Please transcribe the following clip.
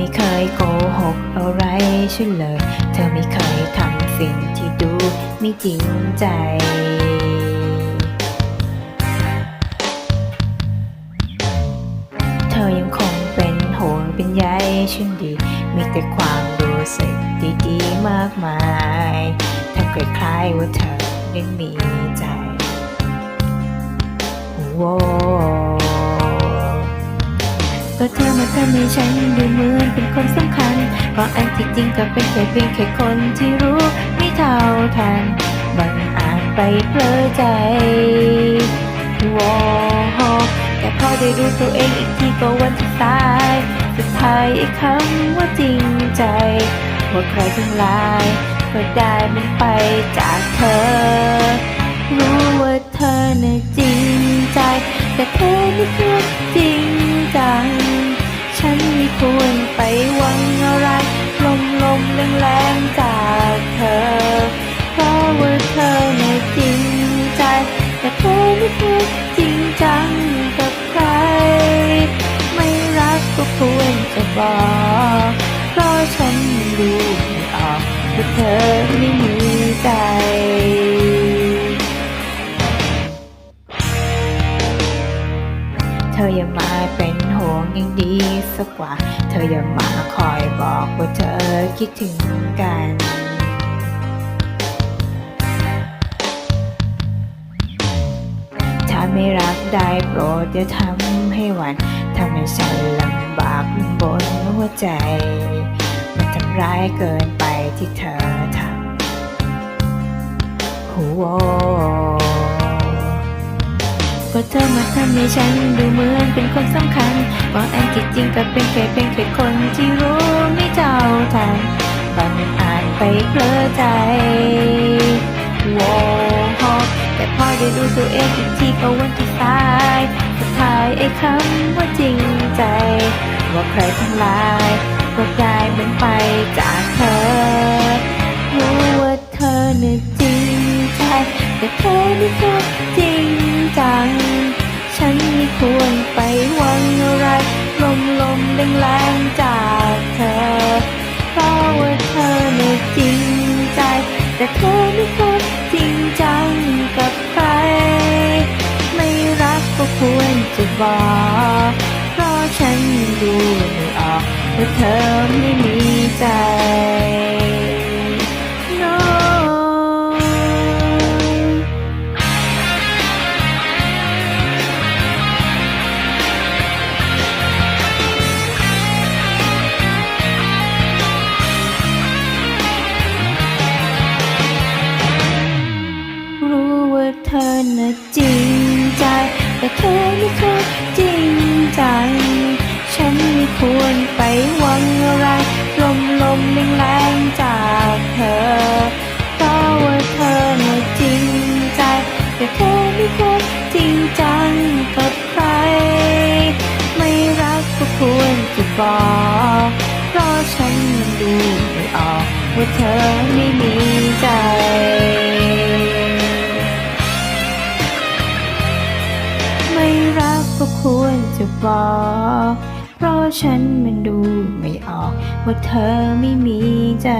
ไม่เคยโกหกอะไรฉันเลย เธอไม่เคยทำสิ่งที่ดูไม่จริงใจเธอยังคงเป็นห่วเป็นใยฉันดี มีแต่ความรู้สึกดีๆ มากมายทำคล้ายๆว่าเธอนั้นมีใจโว้ ก็เธอมาทำให้ฉันดูเหมือนเป็นคนสำคัญก็อันที่จริงก็เป็นแค่เพียงแค่คนที่รู้ไม่เท่าทันบังอาจไปเพลอใจโว้แต่พอได้ดูตัวเองอีกทีก็วันสุดท้าย สุดท้ายไอ้คำว่าจริงใจว่าใครทั้งหลายก็ได้มันไปจากเธอ รู้ว่าเธอน่ะจริงใจ แต่เธอไม่ควรจริง จังฉันไม่ควรไปหวังอะไร ลมลมแรงแรงจากเธอ เพราะว่าเธอน่จริงใจ แต่เธอไม่ควรจริงจังกับใคร ไม่รักก็ควรจะบอก เพราะฉันดูไม่ออกว่าเธอไม่มีใจ ออย่ามาเป็นห่วงยังดีสักกว่า เธออย่ามาคอยบอกว่าเธอคิดถึงกันถ้าไม่รักได้โปรดอย่าทำให้หวันทำให้ฉันลำบากลำบนหัวใจ มันทำร้ายเกินไปที่เธอทำโอ้โห ก็เธอมาทำให้ฉันดูเหมือนเป็นคนสำคัญว่าอันที่จริงก็เป็นแค่เพียงแค่คนที่รู้ไม่เท่าทันบังอาจไปเพลอใจโว้โหแต่พอได้ดูตัวเองอีกทีก็วันที่สายสุดท้ายไอ้คำว่าจริงใจ ว่าใครทั้งหลายก็ได้มันไปจากเธอรู้ว่าเธอน่ะจริงใจแต่เธอไม่ควรจริง ควรไปหวังอะไร ลมลมแรงแรงจากเธอ เพราะว่าเธอน่ะจริงใจ แต่เธอไม่ควรจริงจังกับใคร ไม่รักก็ควรจะบอก เพราะฉันดูไม่ออกว่าเธอไม่ ว่าเธอน่ะจริงใจ แต่เธอไม่เคยจริงจังฉันไม่ควรไปหวังอะไร ลมลมแรงแรงจากเธอเพราะว่าเธอน่ะจริงใจ แต่เธอไม่เควรจริงจังกับใคร ไม่รักก็ควรจะบอกเพราะฉันมันดูไม่ออกว่าเธอไม่มีใจ รักก็ควรจะบอก เพราะฉันมันดูไม่ออกว่าเธอไม่มีใจ